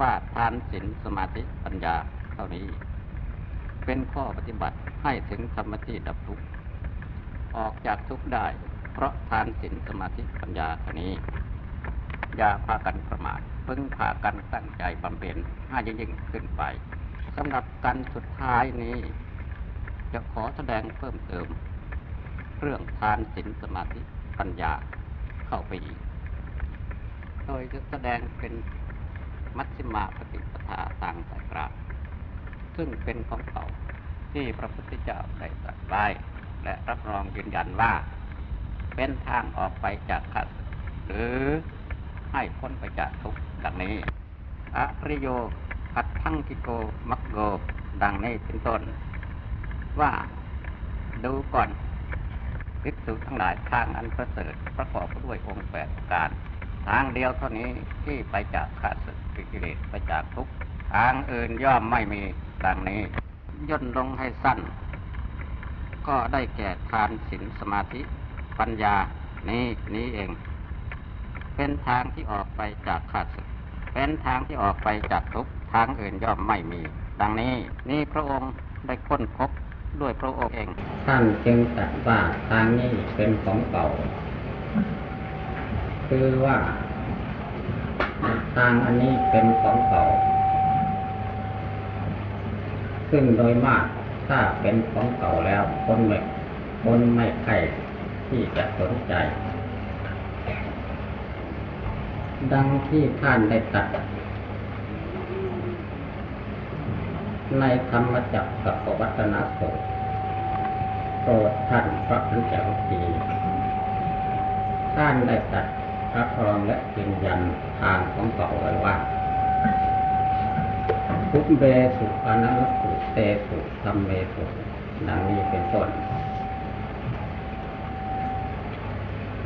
ว่าทานศีลสมาธิปัญญาเท่านี้ เป็นข้อปฏิบัติให้ถึงธรรมที่ดับทุกข์ออกจากทุกข์ได้ เพราะทานศีลสมาธิปัญญาเท่านี้ อย่าพากันประมาทเพึ่งพากันตั้งใจบำเพ็ญให้ยิ่งขึ้นไปสำหรับการสุดท้ายนี้ จะขอแสดงเพิ่มเติม เรื่องทานศีลสมาธิปัญญาเข้าไปอีก โดยจะแสดงเป็น มัชฌิมาปฏิปทาทางสากลาซึ่งเป็นของเก่าที่พระพุทธเจ้าได้ตรัสไว้และรับรองยืนยันว่า เป็นทางออกไปจากขัดหรือให้พ้นไปจากทุกข์ดังนี้อริโยอัตทังกิโกมักโกดังนี้เป็นต้น ว่าดูก่อนภิกษุทั้งหลายทางอันประเสริฐประกอบด้วยองค์แปดการ ทางเดียวเท่านี้ที่ไปจากขาดสึกกิเลสไปจากทุกทางอื่นย่อมไม่มีดังนี้ ย่นลงให้สั้น ก็ได้แก่ทานศีลสมาธิปัญญานี้นี้เอง เป็นทางที่ออกไปจากขาดสเป็นทางที่ออกไปจากทุกทางอื่นย่อมไม่มี ดังนี้นี่พระองค์ได้ค้นพบด้วยพระองค์เอง ท่านจึงตรัสว่าทางนี้เป็นของเก่า คือว่า ทางอันนี้เป็นของเก่าซึ่งโดยมากถ้าเป็นของเก่าแล้ว คนไม่คนไม่ใครที่จะสนใจ ดังที่ท่านได้ตรัสในธรรมจักรกับวัฒนสูตรโปรดท่านพระพุทธเจ้าทีท่านได้ตัด รับรองและยืนยันทางของเก่าไว้ว่าทุเบสุอนันสุเตสุธรรมเมสุดังนี้เป็นต้น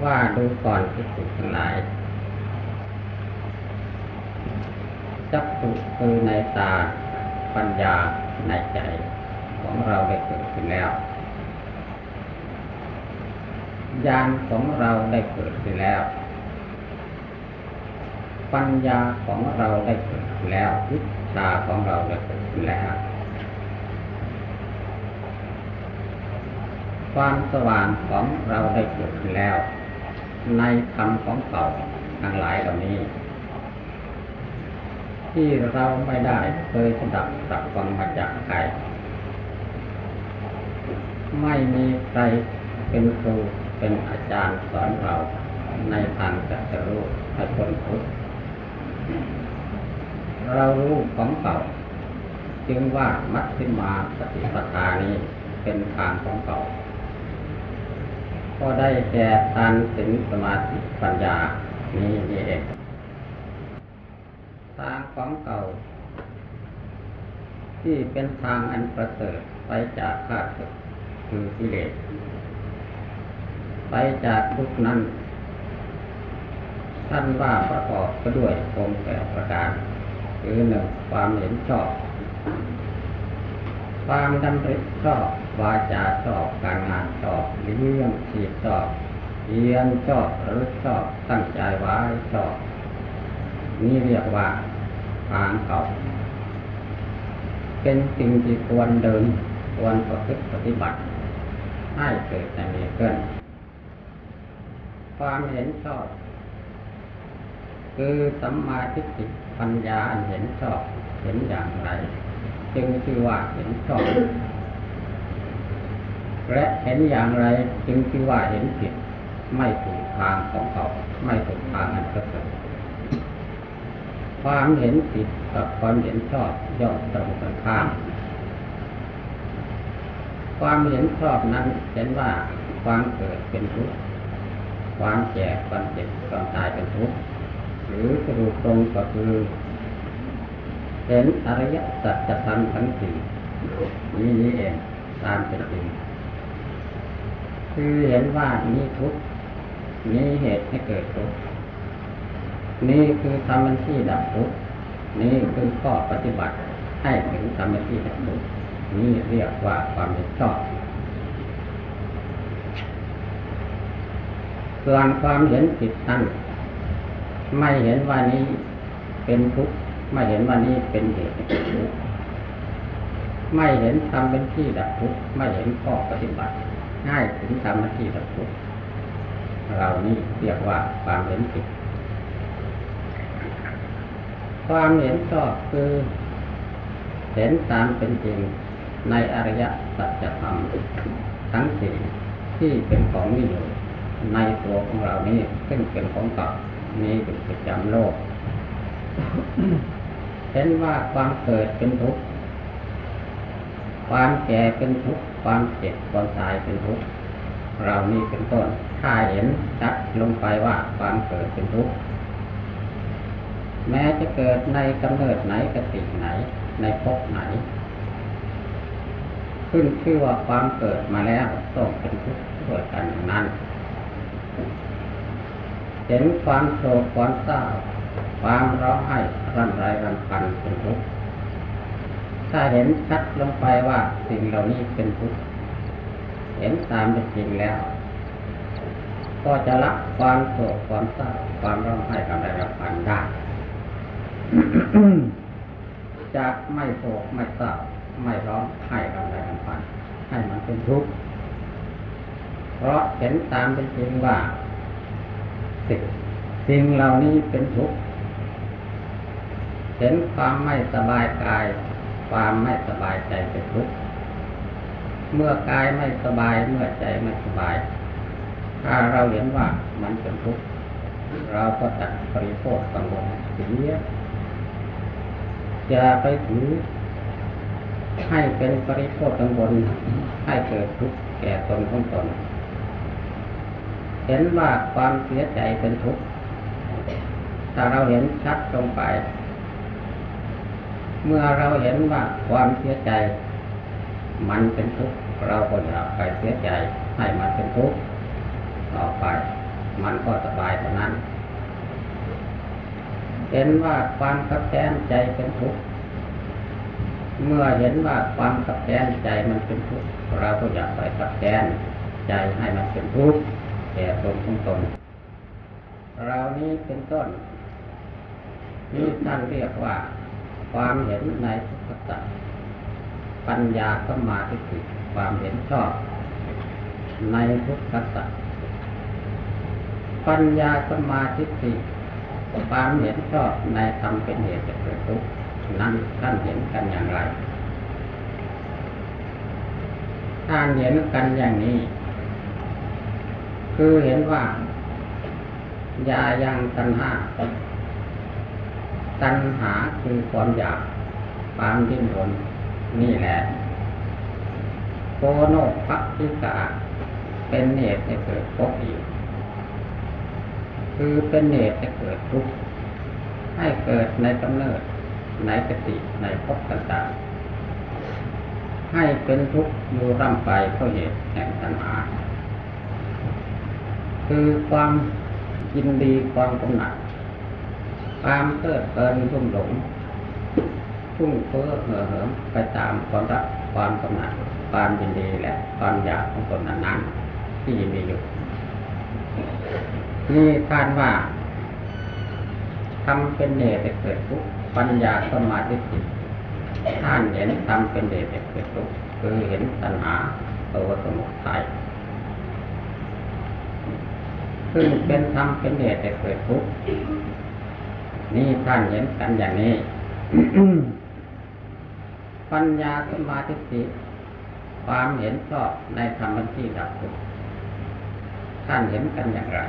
ว่าดูก่อนที่สุทั้งหลายจักสุคือในตาปัญญาในใจ ของเราได้เกิดขึ้นแล้วญาณของเราได้เกิดขึ้นแล้ว ปัญญาของเราได้เกิดขึ้นแล้ววิชาของเราได้เกิดขึ้นแล้ว ความสว่างของเราได้เกิดขึ้นแล้ว ในธรรมของเก่าทั้งหลายเหล่านี้ ที่เราไม่ได้เคยสดับสับฟังมาจากใครไม่มีใครเป็นครูเป็นอาจารย์สอนเราในทางจัตรู้ให้คนทุกข์ เรารู้ของเก่าจึงว่ามัชฌิมาปฏิปทานี้เป็นทางของเก่า ก็ได้แก่ทานสิงสมาธิปัญญานี้นี่เองทางของเก่า ที่เป็นทางอันประเสริฐไปจากข้าศึกคือกิเลสไปจากทุกนั้น ท่านว่าประกอบก็ด้วยองค์แปดประการคือหนึ่งความเห็นชอบ ความดำริชอบวาจาชอบการงานชอบเลี้ยงชีพชอบเรียนชอบหรือชอบตั้งใจไว้ชอบ นี่เรียกว่าทางเก่าเป็นสิ่งที่ควรเดินควรประพฤติปฏิบัติ ให้เกิดในมีเกินความเห็นชอบ คือสัมมาทิฏฐิปัญญาอันเห็นชอบเห็นอย่างไร จึงชื่อว่าเห็นชอบและเห็นอย่างไรจึงชื่อว่าเห็นผิดไม่ถูกทางของเขา ไม่ถูกทางอันประเสริฐความเห็นผิดกับความเห็นชอบย่อมตรงกันข้ามความเห็นชอบนั้นเห็นว่าความเกิดเป็นทุกข์ความแก่ความเจ็บความตายเป็นทุกข์ หรือสรุปตรงก็คือเห็นอริยสัจธรรมทั้งสี่นี้นี้เองตามเป็นจริงคือเห็นว่านี้ทุกนี้เหตุให้เกิดทุกนี่คือธรรมที่ดับทุกนี่คือข้อปฏิบัติให้ถึงธรรมที่ดับทุกนี่เรียกว่าความเห็นชอบส่วนความเห็นผิดนั้น ไม่เห็นว่านี้เป็นทุกข์ไม่เห็นว่านี่เป็นเหตุทุกข์ไม่เห็นธรรมเป็นที่ดับทุกข์ไม่เห็นข้อปฏิบัติ ง่ายถึงธรรมเป็นที่ดับทุกข์เรานี่เรียกว่าความเห็นผิด ความเห็นชอบคือเห็นตามเป็นจริงในอริยสัจธรรมทั้งสี่ที่เป็นของมีอยู่ในตัวของเรานี้ซึ่งเป็นของเก่า มีอยู่ประจำโลก เห็นว่าความเกิดเป็นทุกข์ ความแก่เป็นทุกข์ ความเจ็บความตายเป็นทุกข์ เรานี่เป็นต้น ถ้าเห็นชัดลงไปว่าความเกิดเป็นทุกข์ แม้จะเกิดในกำเนิดไหนกติไหน ในภพไหน ขึ้นชื่อว่าความเกิดมาแล้วต้องเป็นทุกข์ด้วยกันอย่านั้น เห็นความโศกความเศร้าความร้องไห้ร่ำไรรำพันเป็นทุกข์ถ้าเห็นชัดลงไปว่าสิ่งเหล่านี้เป็นทุกข์เห็นตามเป็นจริงแล้ว ก็จะละความโศกความเศร้าความร้องไห้รำไรรำพันได้จะไม่โศกไม่เศร้าไม่ร้องไห้รำไรรำพันให้มันเป็นทุกข์เพราะเห็นตามเป็นจริงว่า สิ่งสิ่งเหล่านี้เป็นทุกข์เห็นความไม่สบายกาย ความไม่สบายใจเป็นทุกข์เมื่อกายไม่สบายเมื่อใจไม่สบาย ถ้าเราเห็นว่ามันเป็นทุกข์เราก็ตัดปริโภคกังวลเสียอย่าไปถือให้เป็นปริโภคกังวลให้เกิดทุกข์แก่ตนของตน เห็นว่าความเสียใจเป็นทุกข์ถ้าเราเห็นชัดลงไป เมื่อเราเห็นว่าความเสียใจ มันเป็นทุกข์เราก็อย่าไปเสียใจให้มันเป็นทุกข์ต่อไป มันก็สบายเท่านั้น เห็นว่าความขับแค้นใจเป็นทุกข์เมื่อเห็นว่าความขับแค้นใจมันเป็นทุกข์เราก็อย่าไปขับแค้นใจให้มันเป็นทุกข์ แก่ตนของตน เรานี้เป็นต้นนี่ท่านเรียกว่า ความเห็นในทุขสัจปัญญาก็มาธิความเห็นชอบ ในทุกขสัจปัญญาสมาธิติความเห็นชอบในธรรมเป็นเหตุจะเกิดทุกข์นั้นท่านเห็นกันอย่างไรท่านเห็นกันอย่างนี้ คือเห็นว่ายายังตัณหา ตัณหาคือความอยากความดิ้นรนนี่แหละโกโนภัพิกาเป็นเหตุให้เกิดภพอีก คือเป็นเหตุให้เกิดทุกข์ให้เกิดในกำเนิด ในกติในภพต่างๆให้เป็นทุกข์อยู่ร่ำไปเพราะเหตุแห่งตัณหา คือความยินดีความกำหนัดความเพลิดเพลินรุ่มหลงพุ่งเฟ้อเห่อเหิมไปตามความรักความกำหนัดความยินดีและความอยากของตนนั้นๆที่มีอยู่นี่ท่านว่าทำเป็นเหตุเกิดทุกปัญญาสมาธิจิตท่านเห็นทำเป็นเหตุเกิดทุกคือเห็นตัณหาตัวสมุทัยึ่งเป็นธรรมเป็นเหตุให้เกิดทุกข์นี่ท่านเห็นกันอย่างนี้ ปัญญาสมาธิจิความเห็นชอบในธรรมที่ดับทุกข์ท่านเห็นกันอย่างไร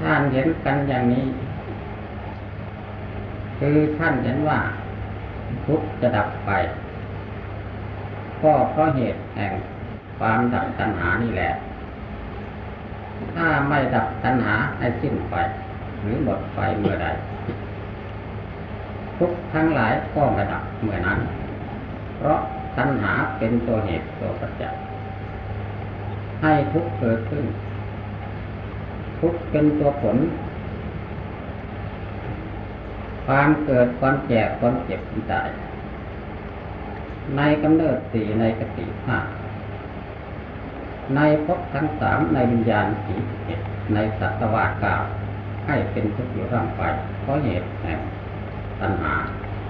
ท่านเห็นกันอย่างนี้ คือท่านเห็นว่าทุกข์จะดับไป ก็เพราะเหตุแห่ง ความดับตัณหานี่แหละ ถ้าไม่ดับตัณหาให้สิ้นไป หรือหมดไปเมื่อใดทุกทั้งหลายก็ไม่ดับเมื่อนั้น เพราะตัณหาเป็นตัวเหตุตัวปัจจัยให้ทุกเกิดขึ้น ทุกเป็นตัวผล ความเกิดความแก่ความเจ็บความตาย ในกำเนิดสี่ในกติห้า ในภพทั้งสามในวิญญาณสี่เอ็ดในสัตวาเก้าให้เป็นทุกข์อยู่ร่างไปเพราะเหตุแห่งตัณหา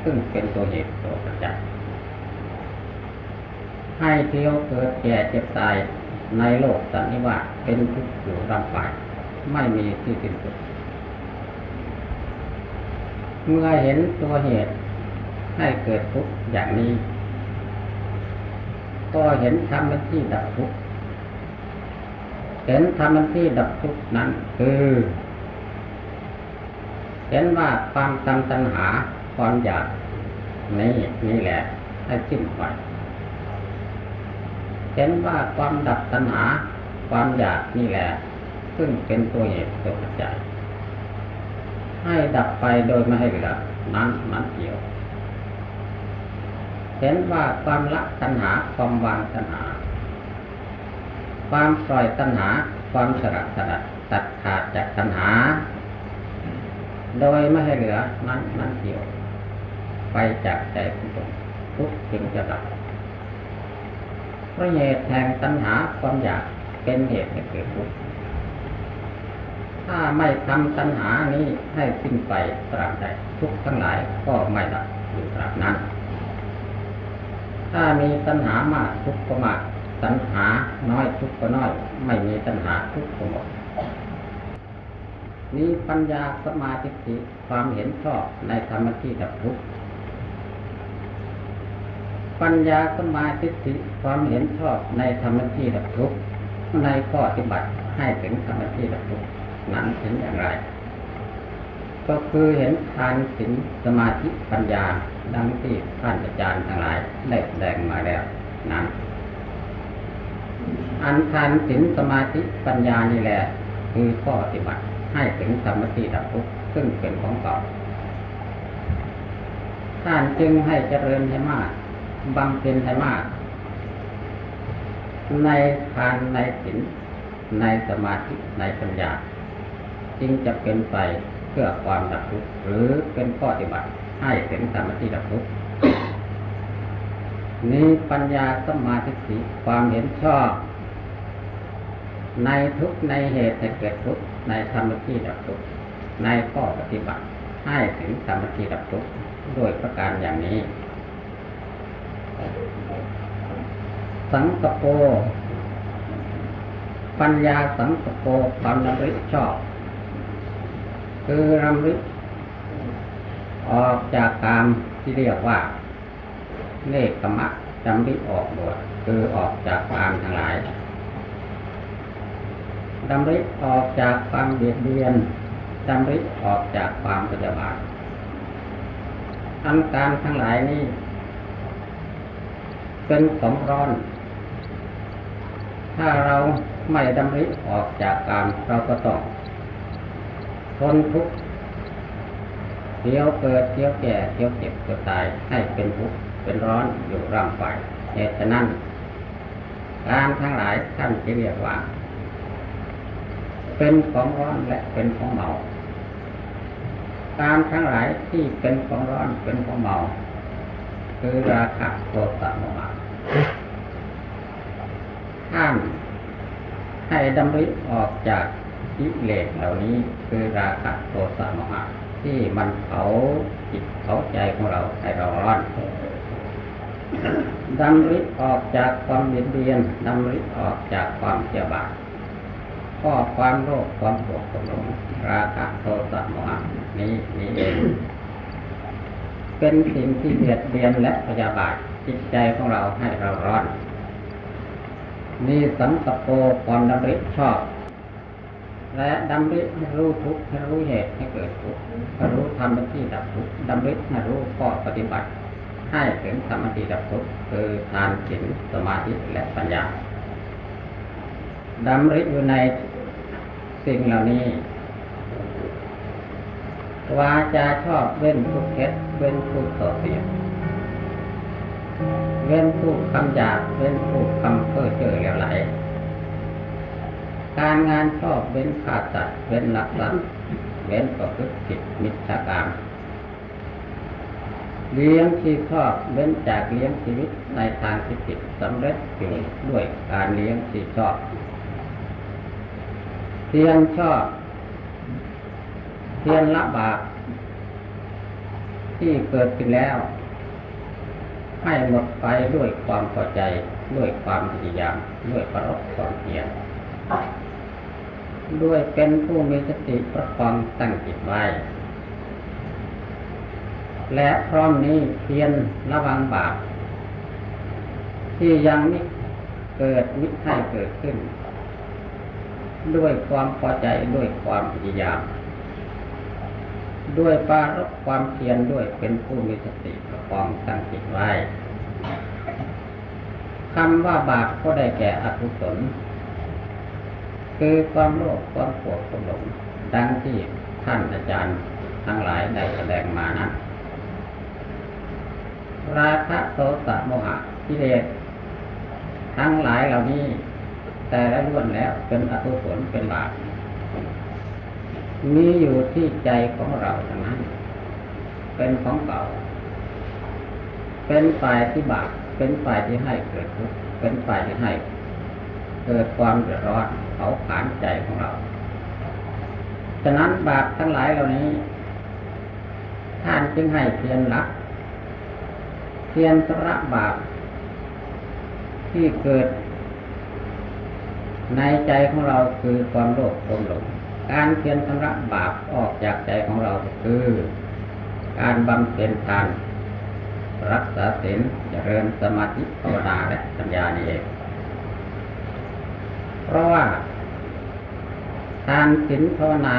ซึ่งเป็นตัวเหตุตัวปัจจัยให้เที่ยวเกิดแก่เจ็บตายในโลกสันนิวาสเป็นทุกข์อยู่ร่างไปไม่มีที่สิ้นสุด เมื่อเห็นตัวเหตุให้เกิดทุกข์อย่างนี้ ก็เห็นธรรมที่ดับทุกข์ เห็นธรรมที่ดับทุกนั้นคือเห็นว่าความตำตัณหาความอยากนี่นี่แหละให้สิ้นไปเห็นว่าความดับตัณหาความอยากนี่แหละ ซึ่งเป็นตัวเหตุตัวปัจจัยให้ดับไปโดยไม่ให้เหลือนั้นมันเกี่ยว เห็นว่าความละตัณหาความวางตัณหา ความปล่อยตัณหา ความสละสละตัดขาดจากตัณหา โดยไม่ให้เหลือนั้นนั้นเกี่ยว ไปจากใจของตนทุกจึงจะดับเพราะเหตุแห่งตัณหาความอยากเป็นเหตุให้เกิดทุกข์ถ้าไม่ทำตัณหานี้ให้สิ้นไปตราบใดทุกข์ทั้งหลายก็ไม่ดับอยู่ตราบนั้น ถ้ามีตัณหามากทุกข์ก็มาก ตัณหาน้อยทุกข์ก็น้อย ไม่มีตัณหาทุกข์ก็หมดนี้ปัญญาสมาธิความเห็นชอบในธรรมที่ดับทุกข์ปัญญาสมาธิความเห็นชอบในธรรมที่ดับทุกข์ในข้อปฏิบัติให้ถึงธรรมที่ดับทุกข์นั้นเห็นอย่างไร ก็คือเห็นทานสินสมาธิปัญญาดังที่ท่านอาจารย์ทั้งหลายได้แสดงมาแล้วนั้น อันทานสินสมาธิปัญญานี่แหละ คือข้อปฏิบัติให้ถึงธรรมที่ดับทุกข์ซึ่งเป็นของเก่าท่านจึงให้เจริญให้มากบำเพ็ญให้มาก ในทานในศีลในสมาธิในปัญญา จึงจะเป็นไปเพื่อความดับทุกข์หรือเป็นข้อปฏิบัติให้ถึงธรรมที่ดับทุกข์ นี้ปัญญาสมาธิความเห็นชอบ ในทุกในเหตุให้เกิดทุกในธรรมที่ดับทุกในข้อปฏิบัติให้ถึงธรรมที่ดับทุกข์ด้วยประการอย่างนี้ สังกโป ปัญญาสังกโปความรำลึกชอบ คือรำลึกออกจากกามที่เรียกว่า เลขกรรมะจำริออกบวชคือออกจากกามทั้งหลายดำริออกจากความเบียดเบียนดำริออกจากความปฏิบัติอันการทั้งหลายนี้เป็นของร้อน ถ้าเราไม่ดำริออกจากกามเราก็ต้องทนทุกข์เที่ยวเกิดเที่ยวแก่เที่ยวเจ็บเที่ยวตายให้เป็นทุกข์ เป็นร้อนอยู่ร่างไปเหตุฉะนั้นการทั้งหลายท่านจะเรียกว่า เป็นของร้อนและเป็นของเมาการทั้งหลายที่เป็นของร้อนเป็นของเมา คือราคะโทสะโมหะท่านให้ดำริออกจากกิเลสเหล่านี้คือราคะโทสะโมหะที่มันเผาจิตเผาใจของเราให้เราร้อน ดำริออกจากความเบียดเบียนดำริออกจากความเจียบาทก็ความโลภความโกรธความหลงราคะโทสะโมหะนี้นี้เองเป็นสิ่งที่เบียดเบียนและพยาบาทจิตใจของเราให้เราร้อนนี่สังกโปความดำริชอบ และดำริให้รู้ทุกข์ให้รู้เหตุให้เกิดทุกข์ให้รู้ธรรมที่ดับทุกข์ดำริให้รู้ข้อปฏิบัติ ให้ถึงธรรมที่ดับทุกข์คือทานศีลสมาธิและปัญญาดำริอยู่ในสิ่งเหล่านี้วาจาชอบเว้นทุกเท็จเว้นทุกต่อเสียงเว้นทุกคำหยาบเว้นทุกคำเพ้อเจ้อเหลวไหล การงานชอบเว้นขาดสัตว์เว้นหลักทรัพย์เว้นประพฤติผิดมิจฉาการ เลี้ยงที่ชอบเว้นจากเลี้ยงชีวิตในทางที่ผิดสำเร็จอยู่ด้วยการเลี้ยงที่ชอบเพียงชอบเพียรละบาปที่เกิดขึ้นแล้ว ให้หมดไปด้วยความพอใจด้วยความพยายามด้วยประรบความเพียรด้วยเป็นผู้มีสติประคองตั้งจิตไว้ และพร้อมนี้เพียรระวังบาปที่ยังไม่เกิดมิให้เกิดขึ้น ด้วยความพอใจด้วยความพยายาม ด้วยปรารบความเพียรด้วยเป็นผู้มีสติประคองตั้งจิตไว้คำว่าบาปก็ได้แก่อกุศลคือความโลภความโกรธความหลงดังที่ท่านอาจารย์ทั้งหลายได้แสดงมานั้น ราคะโทสะโมหะกิเลสทั้งหลายเหล่านี้ แต่ละล้วนแล้วเป็นอกุศลเป็นบาปมีอยู่ที่ใจของเราทั้งนั้น เป็นของเก่า เป็นฝ่ายที่บาปเป็นฝ่ายที่ให้เกิดทุกข์เป็นฝ่ายที่ให้ เกิดความเดือดร้อนเผาผลาญใจของเราฉะนั้นบาปทั้งหลายเหล่านี้ ท่านจึงให้เพียรละ เพียรสระบาปที่เกิด ในใจของเราคือความโลภความหลง การเพียรชำระบาปออกจากใจของเราคือ การบำเพ็ญทานรักษาศีลเจริญสมาธิภาวนาและปัญญานี่เอง เพราะว่าทานศีลภาวนา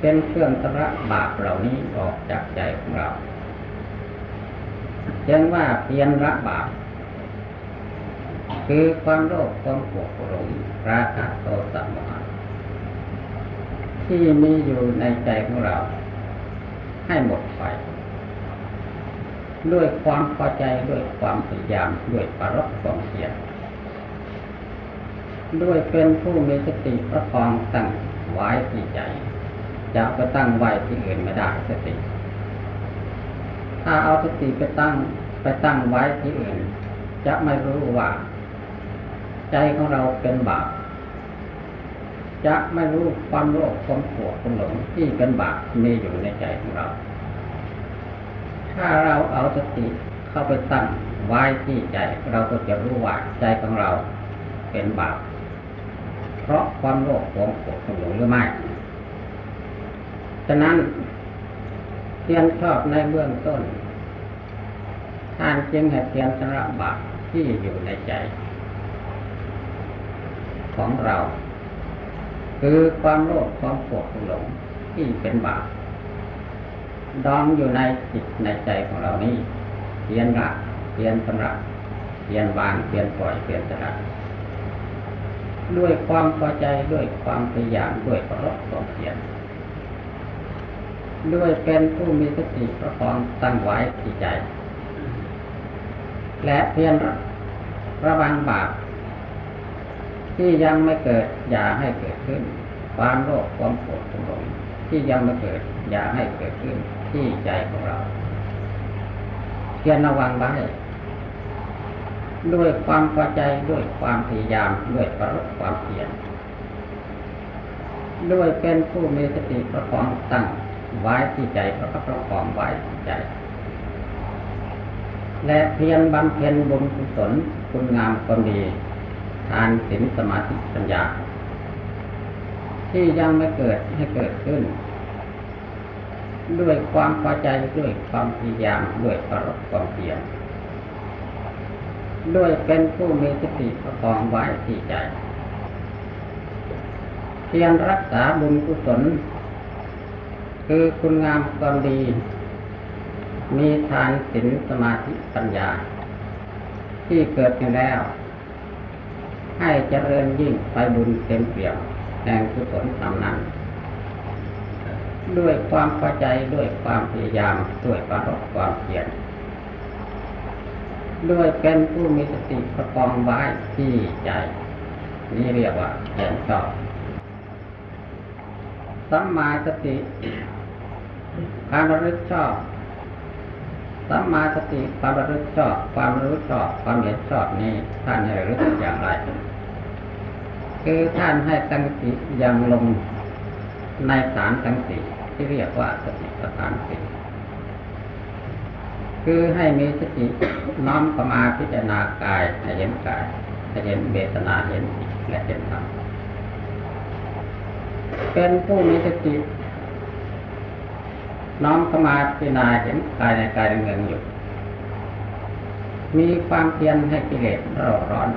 เป็นเครื่องชำระบาปเหล่านี้ออกจากใจของเรา จึงว่าเพียรละบาปคือความโลภความโกรธหลงราคะโทสะโมหะที่มีอยู่ในใจของเรา ให้หมดไป ด้วยความพอใจด้วยความพยายามด้วยปรบความเพียรด้วยเป็นผู้มีสติประคองตั้งไว้ที่ใจจะไปตั้งไว้ที่อื่นไม่ได้สติ ถ้าเอาสติไปตั้งไปตั้งไว้ที่อื่น จะไม่รู้ว่า ใจของเราเป็นบาปจะไม่รู้ความโลภความโกรธความหลงที่เป็นบาปมีอยู่ในใจของเรา ถ้าเราเอาสติเข้าไปตั้งไว้ที่ใจ เราก็จะรู้ว่าใจของเราเป็นบาปเพราะความโลภความโกรธความหลงหรือไม่ ฉะนั้น เรียนชอบในเบื้องต้นท่านจึงให้เพียรชำระบาปที่อยู่ในใจ ของเรา คือความโลภความโกรธความหลงที่เป็นบาปดองอยู่ในจิตในใจของเรานี้เพียนละเพียนชำระเพียนวางเพียนปล่อยเพียนสละด้วยความพอใจด้วยความพยายามด้วยประรบความเพียร ด้วยเป็นผู้มีสติประคองตั้งไว้ที่ใจ และเพียรระวังบาปที่ยังไม่เกิดอย่าให้เกิดขึ้น ความโลภความโกรธความหลงที่ยังไม่เกิดอย่าให้เกิดขึ้นที่ใจของเราเพียรระวังไว้ด้วยความพอใจด้วยความพยายามด้วยประรบความเพียรด้วยเป็นผู้มีสติประคองตั้ง ไว้ที่ใจประคับประคองไว้ที่ใจ และเพียรบำเพ็ญบุญกุศลคุณงามความดีทานศีลสมาธิปัญญา ที่ยังไม่เกิดให้เกิดขึ้น ด้วยความพอใจด้วยความพยายามด้วยประรบความเพียรด้วยเป็นผู้มีสติประคองไว้ที่ใจ เพียรรักษาบุญกุศล คือคุณงามความดี มีทานศีลสมาธิปัญญา ที่เกิดขึ้นแล้ว ให้เจริญยิ่งไปบุญเต็มเปี่ยมแห่งกุศลธรรมนั้น ด้วยความพอใจด้วยความพยายามด้วยความรบความเพียรด้วยเป็นผู้มีสติประคองไว้ที่ใจ นี่เรียกว่าเพียรชอบสัมมาสติ ความระลึกชอบสัมมาสติความระลึกชอบ ความรู้ชอบ ความเห็นชอบนี้ท่านให้ระลึกอย่างไร คือท่านให้ตั้งสติยังลงในฐานทั้งสี่ที่เรียกว่าสติปัฏฐานสี่คือให้มีสติน้อมเข้ามาพิจารณากายให้เห็นกายให้เห็นเวทนาเห็นจิตและเห็นธรรมเป็นผู้มีสติ น้อมเข้ามาพิจารณาเห็นกายในกายเมืองอยู่ มีความเพียรให้กิเลสร้อนร้อน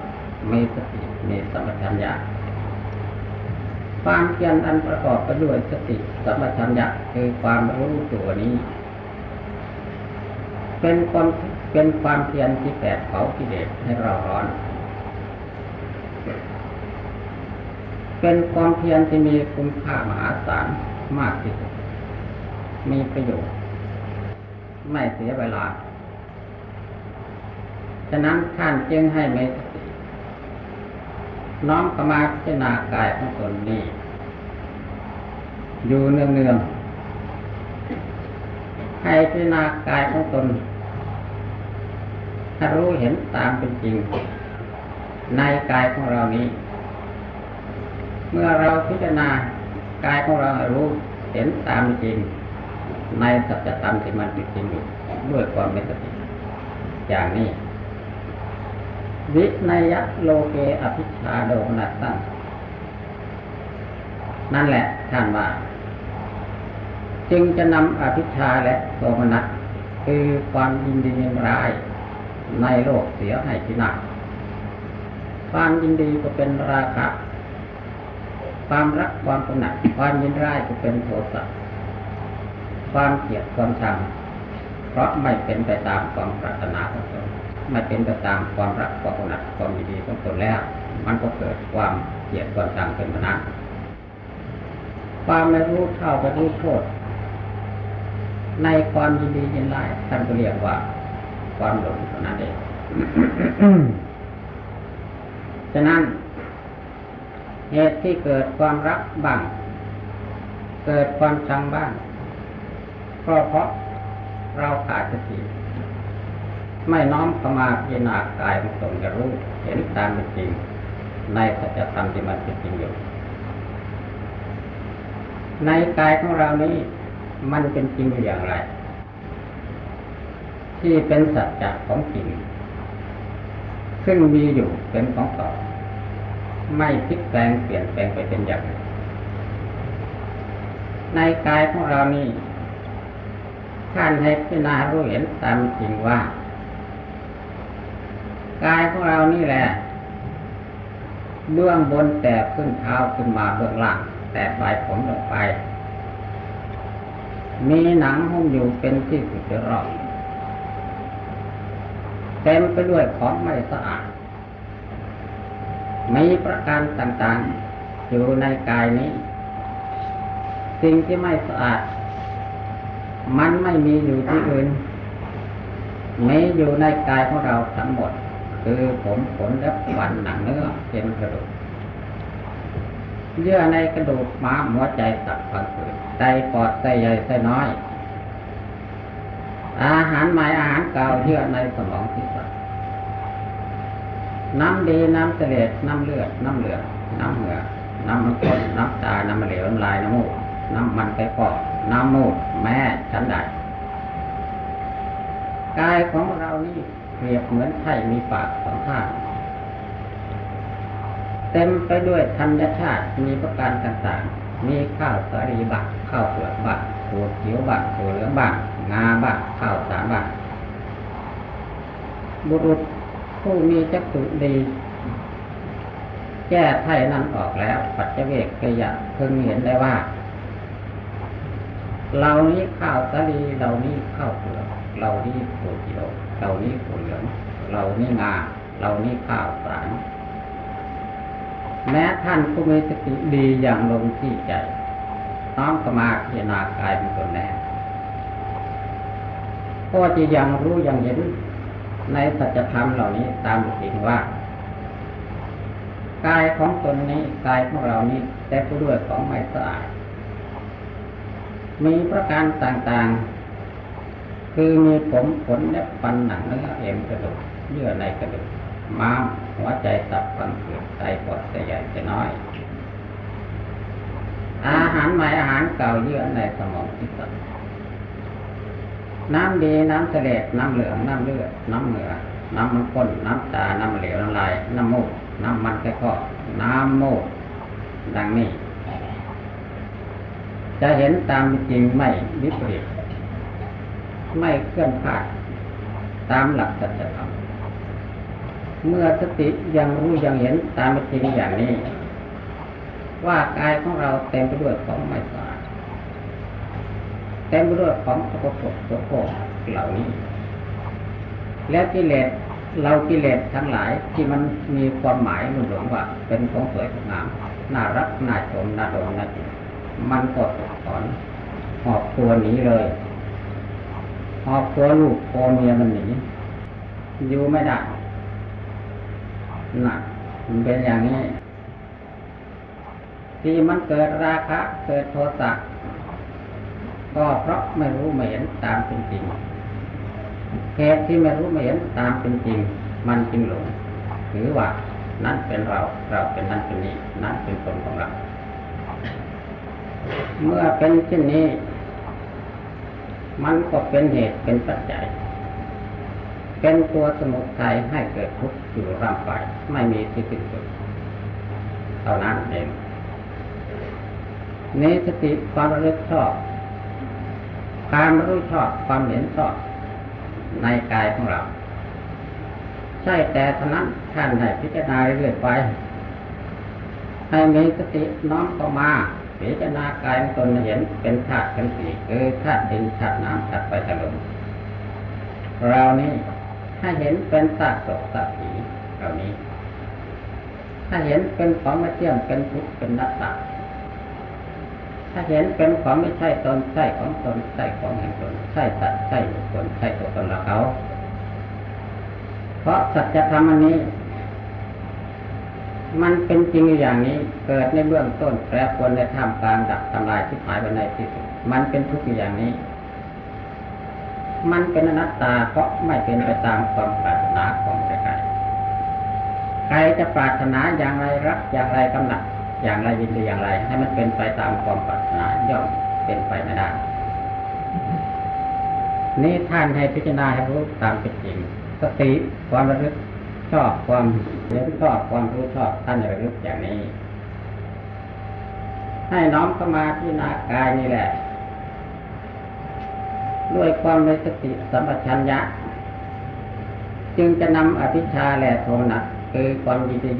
มีสติ มีสัมปชัญญะความเพียรอันประกอบไปด้วยสติสัมปชัญญะคือความรู้ตัวนี้ เป็นความเป็นความเพียรที่แผดเผากิเลสให้เราร้อน เป็นความเพียรที่มีคุณค่ามหาศาลมากที่สุด มีประโยชน์ ไม่เสียเวลา ฉะนั้นท่านจึงให้เมตติน้อมเข้ามาพิจารณากายของตนนี้ อยู่เนืองเนืองๆให้พิจารณากายของตนถ้ารู้เห็นตามเป็นจริง ในกายของเรานี้ เมื่อเราพิจารณากายของเรารู้เห็นตามจริง ในสัจธรรมที่มันเป็นจริงอยู่ด้วยความเป็นสติอย่างนี้ วินัยโลเกอภิชาโดมนัสตันนั่นแหละท่านว่า จึงจะนำอภิชาและโทมนัสคือความยินดียินร้ายในโลกเสียให้พินาศความยินดีก็เป็นราคะ ความรักความกำหนัดความยินร้ายก็เป็นโทสะ ความเกลียดความชังเพราะไม่เป็นไปตามความปรารถนาของตนไม่เป็นไปตามความรักความกำหนัดความดีของตนแล้ว มันก็เกิดความเกลียดความชังเป็นพนันความไม่รู้เท่าไม่รู้โทษในความยินดียินร้ายท่านก็เรียกว่า ความหลงเท่านั้นเองฉะนั้นเหตุที่เกิดความรักบ้าง เกิดความชังบ้าง ก็เพราะเราขาดสติไม่น้อมเข้ามาพิจารณากายของตนจะรู้เห็นตามเป็นจริง ในสัจธรรมที่มันเป็นจริงอยู่ ในกายของเรานี้มันเป็นจริงอย่างไร ที่เป็นสัจจะของจริง ซึ่งมีอยู่เป็นของต่อไม่พลิกแปลงเปลี่ยนแปลงไปเป็นอย่างในกายของเรานี้ ท่านให้พิจารณารู้เห็นตามจริงว่า กายของเรานี่แหละ เบื้องบนแต่ขึ้นเท้าขึ้นมาเบื้องล่างแต่ปลายผมลงไป มีหนังหุ้มอยู่เป็นที่สุดรอบเต็มไปด้วยของไม่สะอาดมีประการต่างๆ อยู่ในกายนี้ สิ่งที่ไม่สะอาด มันไม่มีอยู่ที่อื่นมีอยู่ในกายของเราทั้งหมด คือผมขนและฟันหนังเนื้อเป็นกระดูกเยื่อในกระดูกม้ามหัวใจตับพังผืดไตปอดไตใหญ่ไตน้อย อาหารใหม่อาหารเก่าเยื่อในสมองที่สัตว์น้ำดีน้ำเสลดน้ำเลือดน้ำเหลืองน้ำเหงื่อน้ำมันข้นน้ำตา น้ำเหลวน้ำลายน้ำมูกน้ำมันไปปอดน้ำมูด แม่ชั้นใดกายของเรานี่เปรียบเหมือนไข่มีปากสองข้างเต็มไปด้วยธัญชาติมีประการต่างๆ มีข้าวสาลีบักข้าวเปลือกบักถั่วเขียวบักถั่วเหลืองบักงาบักข้าวสารบักบุรุษผู้มีจักษุดีแก้ไถ่นั้นออกแล้ว ปัจเจเวกขยะเพิ่งเห็นได้ว่า เหล่านี้ข้าวสาลีเหล่านี้ข้าวเปลือกเหล่านี้ถั่วเขียวเหล่านี้ถั่วเหลืองเหล่านี้งาเหล่านี้ข้าวสารแม้ท่านผู้มีสติดีอย่างลงที่ใจน้อมเข้ามาพิจารณากายเป็นตัวแน่ก็จะยังรู้ยังเห็นในสัจธรรมเหล่านี้ตามจริงว่ากายของตนนี้กายของเรานี้แต่ผู้ด้วยของไม่สะอาด มีประการต่างๆ คือมีผมขนและฟันหนังเนื้อเอ็นกระดูกเยื่อในกระดูกม้ามหัวใจตับฟันเผือกไตปอดไตใหญ่ไตน้อย อาหารใหม่อาหารเก่าเยื่อในสมองที่สุดน้ำดีน้ำเสลดน้ำเหลืองน้ำเลือดน้ำเหงื่อน้ำมันข้นน้ำตา น้ำเหลวน้ำลาย น้ำมูก น้ำมันไส้ข้อน้ำมูก ดังนี้ จะเห็นตามเป็นจริงไม่วิปริตไม่เคลื่อนพลาดตามหลักสัจธรรมเมื่อสติยังรู้ยังเห็นตามเป็นจริงอย่างนี้ ว่ากายของเราเต็มไปด้วยของไม่สะอาดเต็มไปด้วยของสกปรกโสโครกเหล่านี้ แล้วกิเลสเรากิเลสทั้งหลายที่มันมีความหมายมุ่งหลงว่า เป็นของสวยของงามน่ารักน่าชมน่าดมน่าจิต มันก็ถอดถอนหอบตัวหนีเลยหอบตัวลูกโคเมียมันหนีอยู่ไม่ได้หน่ะมันเป็นอย่างนี้ ที่มันเกิดราคะ เกิดโทสะก็เพราะไม่รู้ไม่เห็นตามเป็นจริงเหตุที่ไม่รู้ไม่เห็นตามเป็นจริง มันจึงหลงถือว่า นั่นเป็นเรา เราเป็นนั่นเป็นนี้ นั่นเป็นคนของเรา เมื่อเป็นเช่นนี้ มันก็เป็นเหตุเป็นปัจจัย เป็นตัวสมุทัยให้เกิดทุกข์อยู่ร่างกายไม่มีที่สิ้นสุดเท่านั้นเองนี้สติความระลึกชอบ ความรู้ชอบความเห็นชอบ ในกายของเราใช่แต่เท่านั้นท่านให้พิจารณาเรื่อยไปให้มีสติน้อมเข้ามา พิจารณากายของตนเห็นเป็นธาตุเป็นสีคือธาตุดินธาตุน้ำธาตุไฟธาตุลมเรานี่ถ้าเห็นเป็นธาตุศพธาตุผีเหล่านี้ ถ้าเห็นเป็นของไม่เที่ยงเป็นทุกข์เป็นนัตตาถ้าเห็นเป็นของไม่ใช่ตนใช่ของตนใช่ของแห่งตนใช่สัตว์ใช่บุคคลใช่ตัวตนเราเขา เพราะสัจธรรมอันนี้ มันเป็นจริงอย่างนี้ เกิดในเบื้องต้นแปรปรวนในท่ามกลางดับทำลายที่หายไปในที่สุดมันเป็นทุกข์อย่างนี้ มันเป็นอนัตตาเพราะไม่เป็นไปตามความปรารถนาของใครใครจะปรารถนาอย่างไรรักอย่างไรกำหนัดอย่างไรยินดีอย่างไร ให้มันเป็นไปตามความปรารถนาย่อมเป็นไปไม่ได้นี่ท่านให้พิจารณาให้รู้ตามเป็นจริงสติความระลึก ชอบความเห็นชอบความรู้ชอบท่านระลึกอย่างนี้ ให้น้อมเข้ามาพิจารณากายนี่แหละ ด้วยความมีสติสัมปชัญญะ จึงจะนำอภิชาและโทมนัสคือความยินดี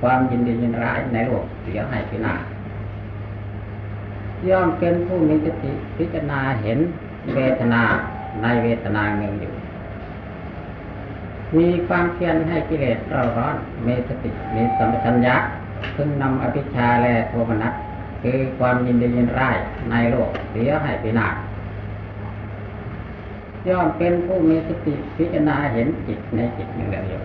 ความยินดียินร้ายในโลกเสียให้พินาศย่อมเป็นผู้มีสติพิจารณาเห็นเวทนาในเวทนาหนึ่งอยู่ มีความเพียรให้กิเลสเราร้อนมีสติมีสัมปชัญญะซึ่งนำอภิชาและโทมนัสคือความยินดียินร้ายในโลกเสียให้พินาศย่อมเป็นผู้มีสติพิจารณาเห็นจิตในจิตหนึ่งเดียว